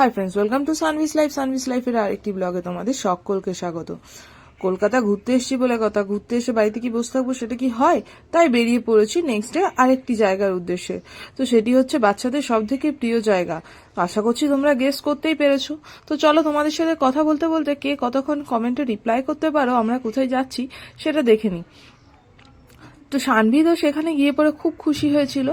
Hi friends welcome to Sanvi's life Sanvi's লাইফের আরেকটি ব্লগে তোমাদের সকলকে স্বাগত। কলকাতা ঘুরতে এসেছি বলে কথা, ঘুরতে এসে বাড়িতে কি বসে থাকব সেটা কি হয়? তাই বেরিয়ে পড়েছি নেক্সট ডে আরেকটি জায়গার উদ্দেশ্যে। তো সেটি হচ্ছে বাচ্চাদের সব থেকে প্রিয় জায়গা। আশা করছি তোমরা গেস করতেই পেরেছ। তো চলো তোমাদের সাথে কথা বলতে বলতে কে কতক্ষণ কমেন্টে রিপ্লাই করতে পারো, আমরা কোথায় যাচ্ছি সেটা দেখে নিই। তো সানভিদও সেখানে গিয়ে পরে খুব খুশি হয়েছিল।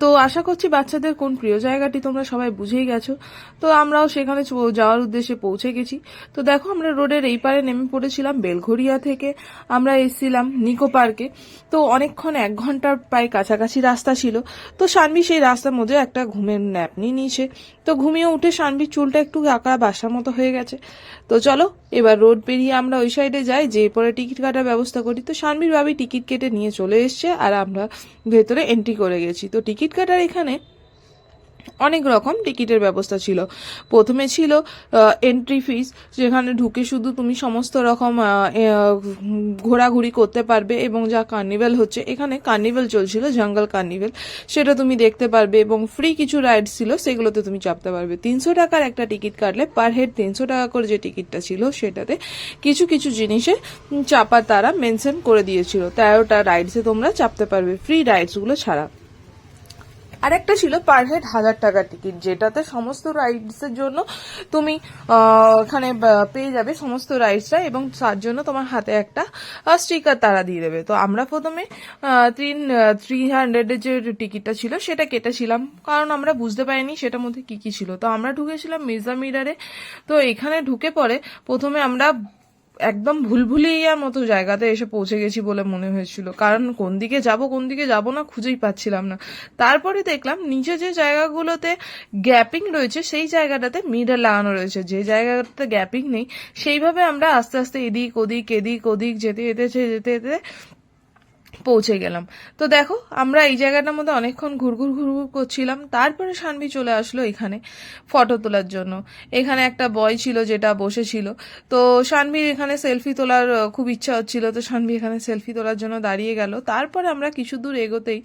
তো আশা করছি বাচ্চাদের কোন প্রিয় জায়গাটি তোমরা সবাই বুঝেই গেছো। তো আমরাও সেখানে যাওয়ার উদ্দেশ্যে পৌঁছে গেছি। তো দেখো, আমরা রোডের এই পারে নেমে পড়েছিলাম বেলঘরিয়া থেকে। আমরা এসেছিলাম নিকো পার্কে। তো অনেকক্ষণ এক ঘণ্টার প্রায় কাছাকাছি রাস্তা ছিল। তো সানভি সেই রাস্তার মধ্যে একটা ঘুমের ন্যাপ নিয়ে নিয়েছে। তো ঘুমিয়ে উঠে সানভির চুলটা একটু আঁকা বাসার মতো হয়ে গেছে। তো চলো, এবার রোড পেরিয়ে আমরা ওই সাইডে যাই যে পরে টিকিট কাটার ব্যবস্থা করি। তো সানভীর ভাবি টিকিট কেটে নিয়ে চলে এসছে, আর আমরা ভেতরে এন্ট্রি করে গেছি। তো টিকিট কাটার এখানে অনেক রকম টিকিটের ব্যবস্থা ছিল। প্রথমে ছিল এন্ট্রি ফিস যেখানে ঢুকে শুধু তুমি সমস্ত রকম ঘোরাঘুরি করতে পারবে এবং যা কার্নিভেল হচ্ছে, এখানে কার্নিভেল চলছিল জঙ্গল কার্নিভেল সেটা তুমি দেখতে পারবে এবং ফ্রি কিছু রাইড ছিল, সেগুলোতে তুমি চাপতে পারবে। তিনশো টাকার একটা টিকিট কাটলে পার হেড তিনশো টাকা করে যে টিকিটটা ছিল, সেটাতে কিছু কিছু জিনিসে চাপার তারা মেনশন করে দিয়েছিল। তেরোটা রাইডসে তোমরা চাপতে পারবে ফ্রি রাইডসগুলো ছাড়া। আরেকটা ছিল পার হেড হাজার টাকার টিকিট যেটাতে সমস্ত রাইডসের জন্য তুমি ওখানে পেয়ে যাবে সমস্ত রাইডসটা এবং তার জন্য তোমার হাতে একটা স্টিকার তারা দিয়ে দেবে। তো আমরা প্রথমে তিন থ্রি হান্ড্রেডের যে টিকিটটা ছিল, সেটা কেটেছিলাম। কারণ আমরা বুঝতে পারিনি সেটার মধ্যে কি কি ছিল। তো আমরা ঢুকেছিলাম মির্জা মিরারে তো এখানে ঢুকে পরে প্রথমে আমরা একদম ভুলভুলিয়ার মতো জায়গাতে এসে পৌঁছে গেছি বলে মনে হয়েছিল। কারণ কোন দিকে যাব, কোন দিকে যাব না খুঁজেই পাচ্ছিলাম না। তারপরে দেখলাম নিচে যে জায়গাগুলোতে গ্যাপিং রয়েছে, সেই জায়গাটাতে মিডার লাগানো রয়েছে। যে জায়গাটাতে গ্যাপিং নেই, সেইভাবে আমরা আস্তে আস্তে এদিক ওদিক এদিক ওদিক, যেতে যেতে যেতে যেতে পৌঁছে গেলাম। তো দেখো, আমরা এই জায়গাটার মধ্যে অনেকক্ষণ ঘুরঘুর ঘুরঘুর করছিলাম, তারপরে সানভি চলে আসলো এখানে ফটো তোলার জন্য। এখানে একটা বয় ছিল যেটা বসেছিল। তো সানভির এখানে সেলফি তোলার খুব ইচ্ছা হচ্ছিল। তো সানভি এখানে সেলফি তোলার জন্য দাঁড়িয়ে গেল। তারপরে আমরা কিছু দূর এগোতেই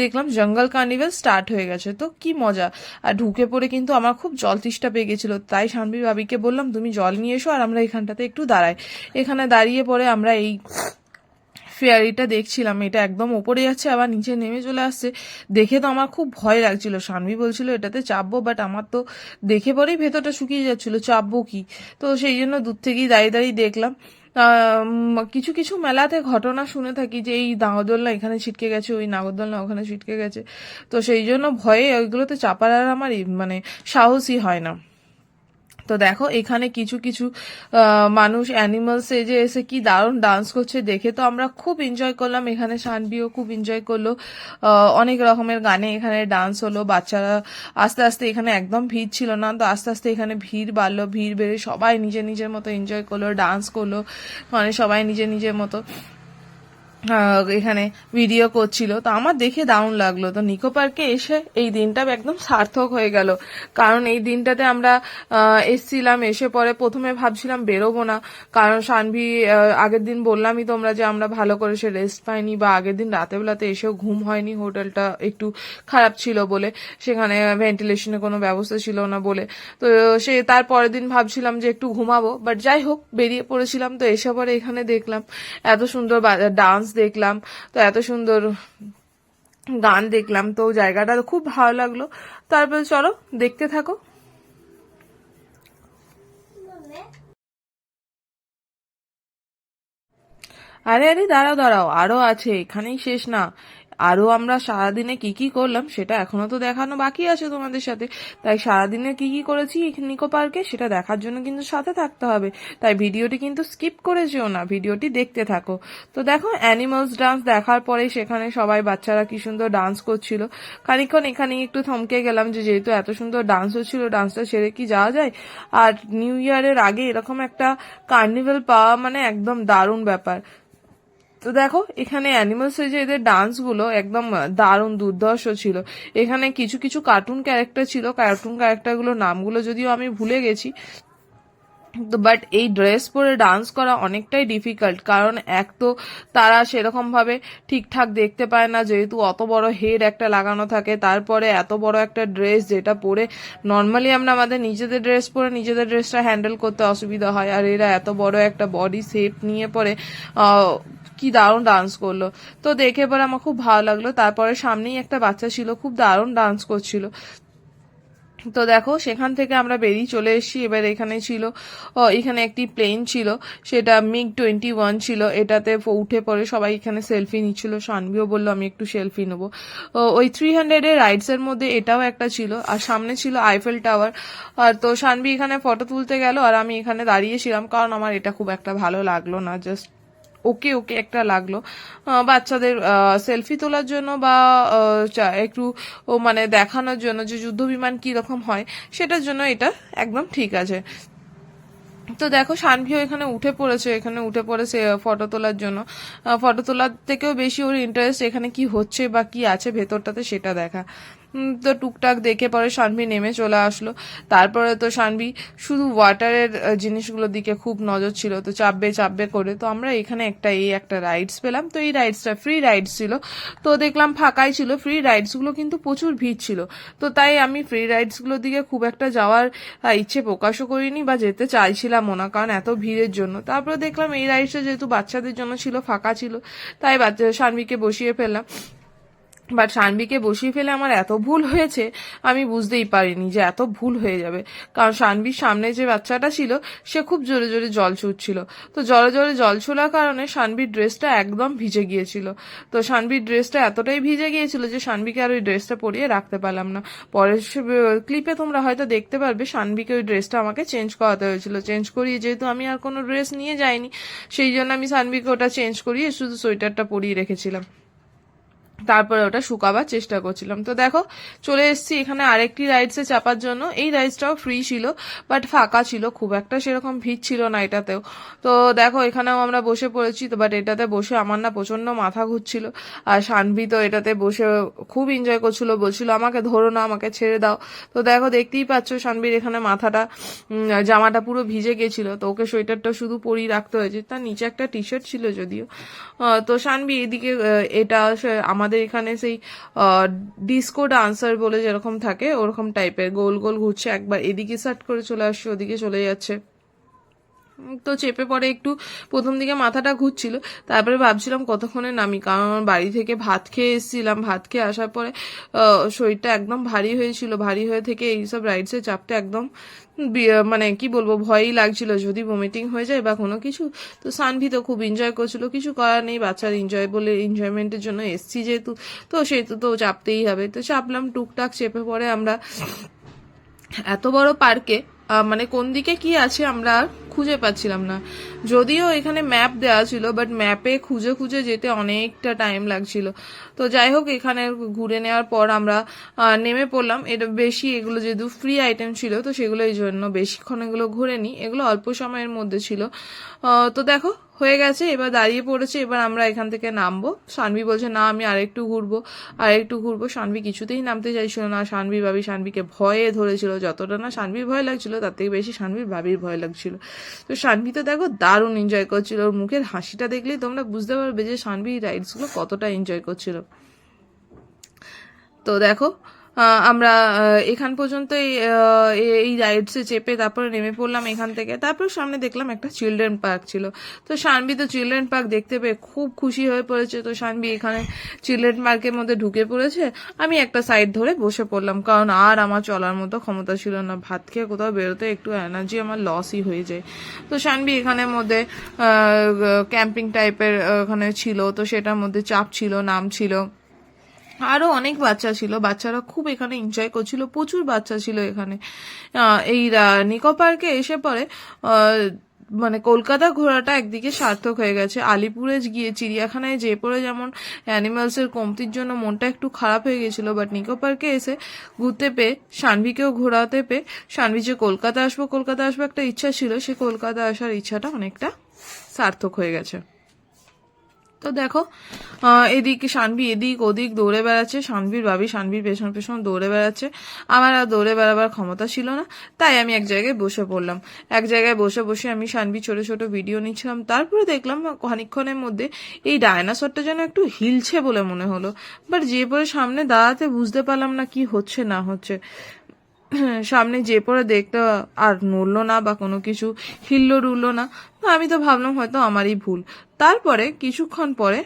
দেখলাম জঙ্গল কার্নিভেল স্টার্ট হয়ে গেছে। তো কি মজা! আর ঢুকে পড়ে কিন্তু আমার খুব জল তৃষ্ণা পেয়ে গেছিল। তাই সানভি ভাবিকে বললাম, তুমি জল নিয়ে এসো আর আমরা এখানটাতে একটু দাঁড়াই। এখানে দাঁড়িয়ে পরে আমরা এই ফেয়ারিটা দেখছিলাম, এটা একদম ওপরে যাচ্ছে, আবার নিচে নেমে চলে আসছে। দেখে তো আমার খুব ভয় লাগছিল। সানভি বলছিল, এটাতে চাপবো বাট আমার তো দেখে পরেই ভেতরটা শুকিয়ে যাচ্ছিল, চাপবো কি? তো সেই জন্য দূর থেকেই দাঁড়িয়ে দাঁড়িয়ে দেখলাম। কিছু কিছু মেলাতে ঘটনা শুনে থাকি যে এই নাগরদোলনা এখানে ছিটকে গেছে, ওই নাগরদোলনা ওখানে ছিটকে গেছে। তো সেই জন্য ভয়ে ওইগুলোতে চাপার আর আমার মানে সাহসই হয় না। তো দেখো, এখানে কিছু কিছু মানুষ অ্যানিমাল সেজে এসে কি দারুণ ডান্স করছে, দেখে তো আমরা খুব এনজয় করলাম। এখানে শানবিও খুব এনজয় করল। অনেক রকমের গানে এখানে ডান্স হলো। বাচ্চারা আস্তে আস্তে এখানে একদম ভিড় ছিল না, তো আস্তে আস্তে এখানে ভিড় বাড়লো, ভিড় বেড়ে সবাই নিজের নিজের মতো এনজয় করল ডান্স করল। মানে সবাই নিজের নিজের মতো। এখানে ভিডিও করছিল। তো আমার দেখে দারুণ লাগল। তো নিকো পার্কে এসে এই দিনটা একদম সার্থক হয়ে গেল। কারণ এই দিনটাতে আমরা এসছিলাম, এসে পরে প্রথমে ভাবছিলাম বেরোবো না। কারণ সানভি আগের দিন বললামই তোমরা যে আমরা ভালো করে সে রেস্ট পাইনি বা আগের দিন রাতে বেলাতে এসেও ঘুম হয়নি, হোটেলটা একটু খারাপ ছিল বলে। সেখানে ভেন্টিলেশনের কোনো ব্যবস্থা ছিল না বলে। তো সে তার পরের দিন ভাবছিলাম যে একটু ঘুমাবো। বাট যাই হোক, বেরিয়ে পড়েছিলাম। তো এসে পরে এখানে দেখলাম, এত সুন্দর ডান্স দেখলাম, তো এত সুন্দর গান দেখলাম, তো জায়গাটা খুব ভালো লাগল। তারপরে চলো, দেখতে থাকো। আরে আরে, দাঁড়াও দাঁড়াও, আরও আছে, এখানেই শেষ না। আরও আমরা সারাদিনে কি কি করলাম সেটা এখনও তো দেখানো বাকি আছে তোমাদের সাথে। তাই সারাদিনে কি কি করেছি নিকো পার্কে সেটা দেখার জন্য কিন্তু সাথে থাকতে হবে। তাই ভিডিওটি কিন্তু স্কিপ করে যেও না, ভিডিওটি দেখতে থাকো। তো দেখো অ্যানিমালস ডান্স দেখার পরে সেখানে সবাই বাচ্চারা কি সুন্দর ডান্স করছিল। খানিকক্ষণ এখানে একটু থমকে গেলাম যে যেহেতু এত সুন্দর ডান্স হচ্ছিল ডান্সটা ছেড়ে কি যাওয়া যায়? আর নিউ ইয়ারের আগে এরকম একটা কার্নিভেল পাওয়া মানে একদম দারুণ ব্যাপার। তো দেখো, এখানে অ্যানিমালস যে এদের ডান্সগুলো একদম দারুণ দুর্ধর্ষ ছিল। এখানে কিছু কিছু কার্টুন ক্যারেক্টার ছিল। কার্টুন ক্যারেক্টারগুলোর নামগুলো যদিও আমি ভুলে গেছি, তো বাট এই ড্রেস পরে ডান্স করা অনেকটাই ডিফিকাল্ট কারণ এক তো তারা সেরকম ভাবে ঠিকঠাক দেখতে পায় না, যেহেতু অত বড় হেড একটা লাগানো থাকে, তারপরে এত বড় একটা ড্রেস যেটা পরে নর্মালি আমরা আমাদের নিজেদের ড্রেস পরে নিজেদের ড্রেসটা হ্যান্ডেল করতে অসুবিধা হয়, আর এরা এত বড় একটা বডি শেপ নিয়ে পরে কি দারুণ ডান্স করল। তো দেখে পরে আমার খুব ভালো লাগল। তারপরে সামনেই একটা বাচ্চা ছিল, খুব দারুণ ডান্স করছিল। তো দেখো, সেখান থেকে আমরা বেরিয়ে চলে এসেছি। এবার এখানে ছিল এখানে একটি প্লেন ছিল, সেটা মিগ টোয়েন্টি ওয়ান ছিল। এটাতে উঠে পড়ে সবাই এখানে সেলফি নিচ্ছিল। সানভিও বলল, আমি একটু সেলফি নেব। ওই থ্রি হান্ড্রেডের রাইডসের মধ্যে এটাও একটা ছিল। আর সামনে ছিল আইফেল টাওয়ার আর তো সানভি এখানে ফটো তুলতে গেল, আর আমি এখানে দাঁড়িয়েছিলাম কারণ আমার এটা খুব একটা ভালো লাগল না জাস্ট ওকে ওকে একটা লাগল। বাচ্চাদের সেলফি তোলার জন্য বা একটু মানে দেখানোর জন্য যে যুদ্ধ বিমান কীরকম হয়, সেটার জন্য এটা একদম ঠিক আছে। তো দেখো, সানভিও এখানে উঠে পড়েছে, এখানে উঠে পড়েছে ফটো তোলার জন্য। ফটো তোলার থেকেও বেশি ওর ইন্টারেস্ট এখানে কি হচ্ছে বা কি আছে ভেতরটাতে সেটা দেখা। তো টুকটাক দেখে পরে শানভি নেমে চলে আসলো। তারপরে তো শানভি শুধু ওয়াটারের জিনিসগুলোর দিকে খুব নজর ছিল, তো চাপবে চাপবে করে। তো আমরা এখানে একটা, এই একটা রাইডস পেলাম। তো এই রাইডসটা ফ্রি রাইডস ছিল। তো দেখলাম ফাঁকাই ছিল। ফ্রি রাইডসগুলো কিন্তু প্রচুর ভিড় ছিল। তো তাই আমি ফ্রি রাইডসগুলোর দিকে খুব একটা যাওয়ার ইচ্ছে প্রকাশও করিনি বা যেতে চাইছিলামও না, কারণ এত ভিড়ের জন্য। তারপরে দেখলাম এই রাইডসটা যেহেতু বাচ্চাদের জন্য ছিল, ফাঁকা ছিল, তাই বাচ্চা, সানভিকে বসিয়ে ফেললাম। বাট সানভিকে বসিয়ে ফেলে আমার এত ভুল হয়েছে, আমি বুঝতেই পারিনি যে এত ভুল হয়ে যাবে। কারণ সানভির সামনে যে বাচ্চাটা ছিল, সে খুব জোরে জোরে জল ছুটছিল। তো জোরে জোরে জল ছোলার কারণে সানভির ড্রেসটা একদম ভিজে গিয়েছিল। তো সানভির ড্রেসটা এতটাই ভিজে গিয়েছিল যে সানভিকে আর ওই ড্রেসটা পরিয়ে রাখতে পারলাম না। পরের ক্লিপে তোমরা হয়তো দেখতে পারবে সানভিকে ওই ড্রেসটা আমাকে চেঞ্জ করাতে হয়েছিল। চেঞ্জ করিয়ে যেহেতু আমি আর কোনো ড্রেস নিয়ে যাইনি, সেই জন্য আমি সানভিকে ওটা চেঞ্জ করিয়ে শুধু সোয়েটারটা পরিয়ে রেখেছিলাম। তারপরে ওটা শুকাবার চেষ্টা করছিলাম। তো দেখো, চলে এসেছি এখানে আরেকটি রাইডসে চাপার জন্য। এই রাইডসটাও ফ্রি ছিল বাট ফাঁকা ছিল, খুব একটা সেরকম ভিড় ছিল না এটাতেও। তো দেখো, এখানেও আমরা বসে পড়েছি, তো বাট এটাতে বসে আমার না প্রচণ্ড মাথা ঘুরছিল। আর শানভি তো এটাতে বসে খুব এনজয় করছিল, বলছিল, আমাকে ধরো না, আমাকে ছেড়ে দাও। তো দেখো, দেখতেই পাচ্ছ শানভির এখানে মাথাটা জামাটা পুরো ভিজে গেছিল। তো ওকে সোয়েটারটা শুধু পরিয়ে রাখতে হয়েছে। তার নিচে একটা টি শার্ট ছিল যদিও। তো শানভি এদিকে এটা সে- আমাদের এখানে সেই ডিস্কো ডান্সার বলে যেরকম থাকে, ওরকম টাইপের গোল গোল ঘুরছে, একবার এদিকে সার্ট করে চলে আসছে, ওদিকে চলে যাচ্ছে। তো চেপে পড়ে একটু প্রথম দিকে মাথাটা ঘুরছিল, তারপরে ভাবছিলাম কতক্ষণে নামি, কারণ বাড়ি থেকে ভাত খেয়ে এসেছিলাম। ভাত খেয়ে আসার পরে শরীরটা একদম ভারী হয়েছিল, ভারী হয়ে থেকে এইসব রাইডসে চাপটা একদম মানে কি বলব, ভয়ই লাগছিল। যদি ভমিটিং হয়ে যায় বা কোনো কিছু, তো সানভি তো খুব এনজয় করছিল। কিছু করার নেই, বাচ্চার এনজয় বলে এনজয়মেন্টের জন্য এসছি যেহেতু, তো সেহেতু তো চাপতেই হবে। তো চাপলাম, টুকটাক চেপে পড়ে আমরা, এত বড় পার্কে মানে কোন দিকে কি আছে আমরা খুঁজে পাচ্ছিলাম না। যদিও এখানে ম্যাপ দেওয়া ছিল বাট ম্যাপে খুঁজে খুঁজে যেতে অনেকটা টাইম লাগছিল। তো যাই হোক, এখানে ঘুরে নেওয়ার পর আমরা নেমে পড়লাম। এটা বেশি, এগুলো যেহেতু ফ্রি আইটেম ছিল, তো সেগুলো এই জন্য বেশিক্ষণ এগুলো ঘুরে নিই এগুলো অল্প সময়ের মধ্যে ছিল। তো দেখো হয়ে গেছে, এবার দাঁড়িয়ে পড়েছে, এবার আমরা এখান থেকে নামবো। সানভি বলছে, না, আমি আরেকটু ঘুরবো আরেকটু ঘুরবো। সানভি কিছুতেই নামতে চাইছিল না। সানভি ভাবি, সানভিকে ভয়ে ধরেছিল যতটা না। সানভির ভয় লাগছিল, তার থেকে বেশি সানভির ভাবির ভয় লাগছিল। তো সানভি তো দেখো দারুণ এনজয় করছিল। ওর মুখের হাসিটা দেখলেই তোমরা বুঝতে পারবে যে সানভি রাইডসগুলো কতটা এনজয় করছিল। তো দেখো আমরা এখান পর্যন্ত এই, রাইডসে চেপে তারপরে নেমে পড়লাম এখান থেকে। তারপর সামনে দেখলাম একটা চিলড্রেন পার্ক ছিল। তো শানবি তো চিলড্রেন পার্ক দেখতে পেয়ে খুব খুশি হয়ে পড়েছে। তো শানবি এখানে চিলড্রেন পার্কের মধ্যে ঢুকে পড়েছে। আমি একটা সাইড ধরে বসে পড়লাম। কারণ আর আমার চলার মতো ক্ষমতা ছিল না। ভাত খেয়ে কোথাও বেরোতে একটু এনার্জি আমার লসই হয়ে যায়। তো শানবি এখানের মধ্যে ক্যাম্পিং টাইপের ওখানে ছিল। তো সেটার মধ্যে চাপ ছিল নাম ছিল। আরও অনেক বাচ্চা ছিল, বাচ্চারা খুব এখানে এনজয় করছিল, প্রচুর বাচ্চা ছিল এখানে। এই নিকো পার্কে এসে পরে মানে কলকাতা ঘোরাটা একদিকে সার্থক হয়ে গেছে। আলিপুরে গিয়ে, চিড়িয়াখানায় যে পরে যেমন অ্যানিমালস এর কমতির জন্য মনটা একটু খারাপ হয়ে গেছিল বাট নিকো পার্কে এসে ঘুরতে পেয়ে, সানভিকেও ঘোরাতে পেয়ে, সানভি যে কলকাতা আসব কলকাতা আসব একটা ইচ্ছা ছিল, সে কলকাতা আসার ইচ্ছাটা অনেকটা সার্থক হয়ে গেছে। তো দেখো এদিকে সানভি এদিক ওদিক দৌড়ে বেড়াচ্ছে, সানভির ভাবি সানভির পেছন পেছন দৌড়ে বেড়াচ্ছে। আমার আর দৌড়ে বেড়াবার ক্ষমতা ছিল না, তাই আমি এক জায়গায় বসে পড়লাম। এক জায়গায় বসে বসে আমি সানভি ছোট ছোট ভিডিও নিচ্ছিলাম, তারপরে দেখলাম খানিকক্ষণের মধ্যে এই ডায়নাসরটা যেন একটু হিলছে বলে মনে হলো। বাট যে পরে সামনে দাঁড়াতে বুঝতে পারলাম না কি হচ্ছে, না হচ্ছে। সামনে যে পরে দেখতে আর নড়লো না বা কোনো কিছু হিললো ডুললো না আমি তো ভাবলাম হয়তো আমারই ভুল। তারপরে কিছুক্ষণ পরে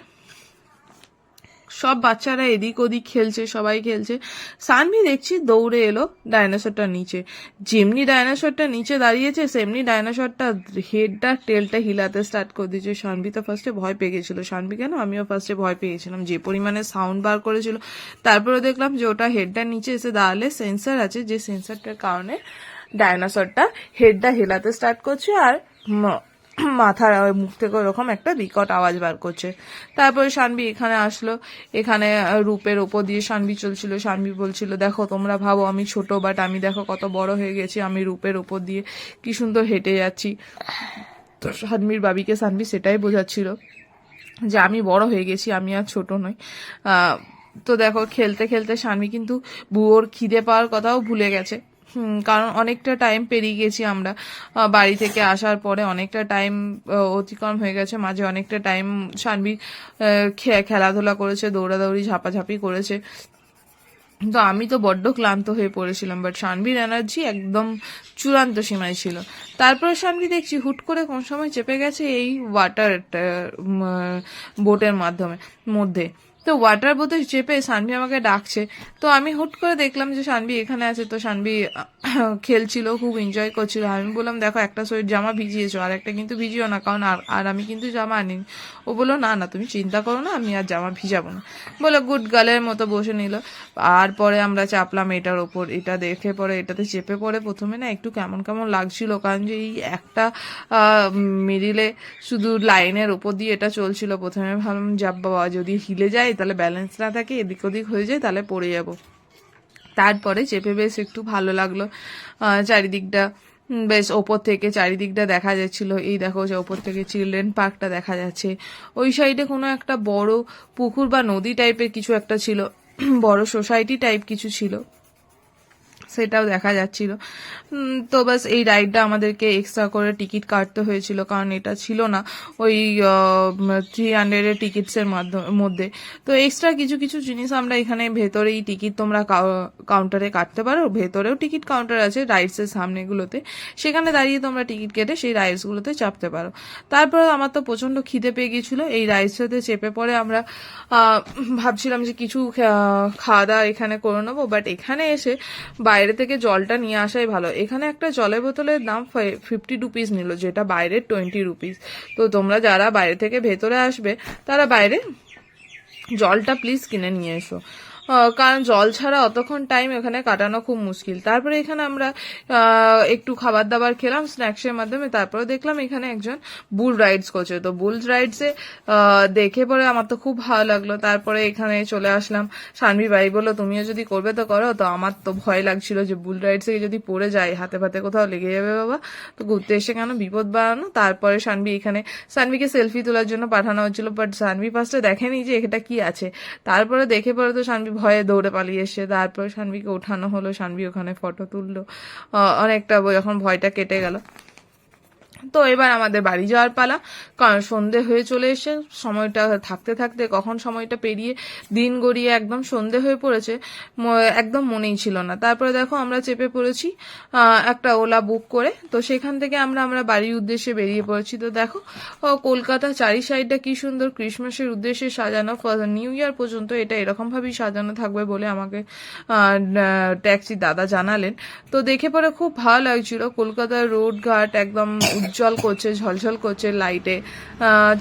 সব বাচ্চারা এদিক ওদিক খেলছে, সবাই খেলছে। সানভি দেখছি দৌড়ে এলো ডাইনোসরটা নিচে। যেমনি ডাইনোসরটা নিচে দাঁড়িয়েছে, সেমনি ডাইনোসরটা হেডটা, টেলটা হিলাতে স্টার্ট করে দিয়েছে। সানভি তো ফার্স্টে ভয় পেয়ে গেছিল। সানভি কেন? আমিও ফার্স্টে ভয় পেয়েছিলাম। যে পরিমাণে সাউন্ড বার করেছিল। তারপরে দেখলাম যে ওটা হেডটার নিচে এসে দাঁড়ালে সেন্সার আছে, যে সেন্সারটার কারণে ডাইনোসরটা হেডটা হেলাতে স্টার্ট করছে। আর মাথার আহ, মুখ থেকে ওরকম একটা বিকট আওয়াজ বার করছে। তারপরে শানবি এখানে আসলো। এখানে রূপের ওপর দিয়ে শানবি চলছিল। শানবি বলছিল দেখো তোমরা ভাবো আমি ছোট বাট আমি দেখো কত বড় হয়ে গেছি। আমি রূপের ওপর দিয়ে কি সুন্দর হেঁটে যাচ্ছি। তো শানবির বাবিকে শানবি সেটাই বোঝাচ্ছিল যে আমি বড় হয়ে গেছি আমি আর ছোট নই। তো দেখো খেলতে খেলতে স্বামী কিন্তু বুয়োর খিদে পাওয়ার কথাও ভুলে গেছে। কারণ অনেকটা টাইম পেরিয়ে গেছি আমরা। বাড়ি থেকে আসার পরে অনেকটা টাইম অতিক্রম হয়ে গেছে। মাঝে অনেকটা টাইম সানবি খেলাধুলা করেছে, দৌড়াদৌড়ি, ঝাপাঝাপি করেছে। তো আমি তো বড্ড ক্লান্ত হয়ে পড়েছিলাম বাট শানভির এনার্জি একদম চূড়ান্ত সীমায় ছিল। তারপরে শানভি দেখছি হুট করে কোন সময় চেপে গেছে এই ওয়াটার বোটের মাধ্যমে, মধ্যে। তো ওয়াটার বোটে চেপে সানভি আমাকে ডাকছে। তো আমি হুট করে দেখলাম যে সানভি এখানে আছে। তো সানভি খেলছিল, খুব এনজয় করছিল। আমি বললাম, দেখো, একটা শরীর জামা ভিজিয়েছো, আর একটা কিন্তু ভিজিও না, কারণ আর আর আমি কিন্তু জামা আনি ও বলল, না না, তুমি চিন্তা করো না, আমি আর জামা ভিজাবো না। বলে গুড গার্লের মতো বসে নিল। আর পরে আমরা চাপলাম এটার ওপর, এটা দেখে পরে এটাতে চেপে পড়ে প্রথমে না একটু কেমন কেমন লাগছিল, কারণ যে এই একটা মিডিলে শুধু লাইনের ওপর দিয়ে এটা চলছিল। প্রথমে ভাবলাম যাব বাবা, যদি হিলে যায় তাহলে ব্যালেন্স না থাকে, এদিক ওদিক হয়ে যায়, তাহলে পড়ে যাব। তারপরে চেপে বেশ একটু ভালো লাগল। চারিদিকটা বেশ ওপর থেকে চারিদিকটা দেখা যাচ্ছিল। এই দেখো যে ওপর থেকে চিলড্রেন পার্কটা দেখা যাচ্ছে। ওই সাইডে কোনো একটা বড় পুকুর বা নদী টাইপের কিছু একটা ছিল। বড় সোসাইটি টাইপ কিছু ছিল। সেটাও দেখা যাচ্ছিল। তো বাস এই রাইডটা আমাদেরকে এক্সট্রা করে টিকিট কাটতে হয়েছিল, কারণ এটা ছিল না ওই থ্রি হান্ড্রেডের টিকিটসের মধ্যে। তো এক্সট্রা কিছু কিছু জিনিস আমরা এখানে ভেতরেই টিকিট তোমরা কাউন্টারে কাটতে পারো। ভেতরেও টিকিট কাউন্টার আছে রাইডসের সামনেগুলোতে। সেখানে দাঁড়িয়ে তোমরা টিকিট কেটে সেই রাইডসগুলোতে চাপতে পারো। তারপর আমার তো প্রচণ্ড খিদে পেয়ে গিয়েছিল। এই রাইডসেতে চেপে পরে আমরা ভাবছিলাম যে কিছু খাওয়া দাওয়া এখানে করে নেব। বাট এখানে এসে বাইরে থেকে জলটা নিয়ে আসাই ভালো। এখানে একটা জলের বোতলের দাম ফিফটি রুপিস নিল, যেটা বাইরে টোয়েন্টি রুপিস তো তোমরা যারা বাইরে থেকে ভেতরে আসবে, তারা বাইরে জলটা প্লিজ কিনে নিয়ে এসো। কারণ জল ছাড়া অতক্ষণ টাইম এখানে কাটানো খুব মুশকিল। তারপরে এখানে আমরা একটু খাবার দাবার খেলাম স্ন্যাক্সের মাধ্যমে, তারপরে দেখলাম এখানে একজন বুল রাইডস করছে। তো বুল রাইডসে দেখে পরে আমার তো খুব ভালো লাগল। তারপরে এখানে চলে আসলাম, সানভি বাড়ি বলল, তুমিও যদি করবে তো করো। তো আমার তো ভয় লাগছিল যে বুল রাইডসে যদি পড়ে যায়, হাতে ফাতে কোথাও লেগে যাবে বাবা। তো ঘুরতে এসে কেন বিপদ বাড়ানো? তারপরে সানভি এখানে, সানভিকে সেলফি তোলার জন্য পাঠানো হচ্ছিল বাট সানভি ফার্স্টে দেখেনি যে এটা কি আছে। তারপরে দেখে পরে তো সানভি ভয়ে দৌড়ে পালিয়ে এসে তারপর সানভিকে ওঠানো হলো, সানভি ওখানে ফটো তুললো। অনেকটা যখন ভয়টা কেটে গেল। তো এবার আমাদের বাড়ি যাওয়ার পালা। কারণ সন্ধে হয়ে চলে এসে সময়টা থাকতে থাকতে কখন সময়টা পেরিয়ে দিন গড়িয়ে একদম সন্ধে হয়ে পড়েছে একদম মনেই ছিল না। তারপরে দেখো আমরা চেপে পড়েছি একটা ওলা বুক করে। তো সেখান থেকে আমরা আমরা বাড়ির উদ্দেশ্যে বেরিয়ে পড়েছি। তো দেখো কলকাতা চারি সাইডটা কি সুন্দর ক্রিসমাসের উদ্দেশ্যে সাজানো। নিউ ইয়ার পর্যন্ত এটা এরকম ভাবেই সাজানো থাকবে বলে আমাকে ট্যাক্সি দাদা জানালেন। তো দেখে পরে খুব ভালো লাগছিল। কলকাতার রোড ঘাট একদম উজ্জ্বল করছে ঝলঝল করছে লাইটে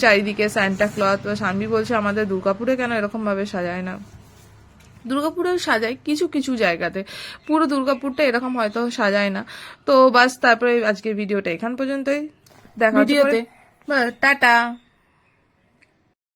চারিদিকে স্যান্টা ক্লথ বা স্বামী বলছে আমাদের দুর্গাপুরে কেন এরকমভাবে সাজায় না? দুর্গাপুরেও সাজায় কিছু কিছু জায়গাতে। পুরো দুর্গাপুরটা এরকম হয়তো সাজায় না। তো বাস তারপরে আজকের ভিডিওটা এখান পর্যন্তই। দেখা ভিডিওতে। টাটা।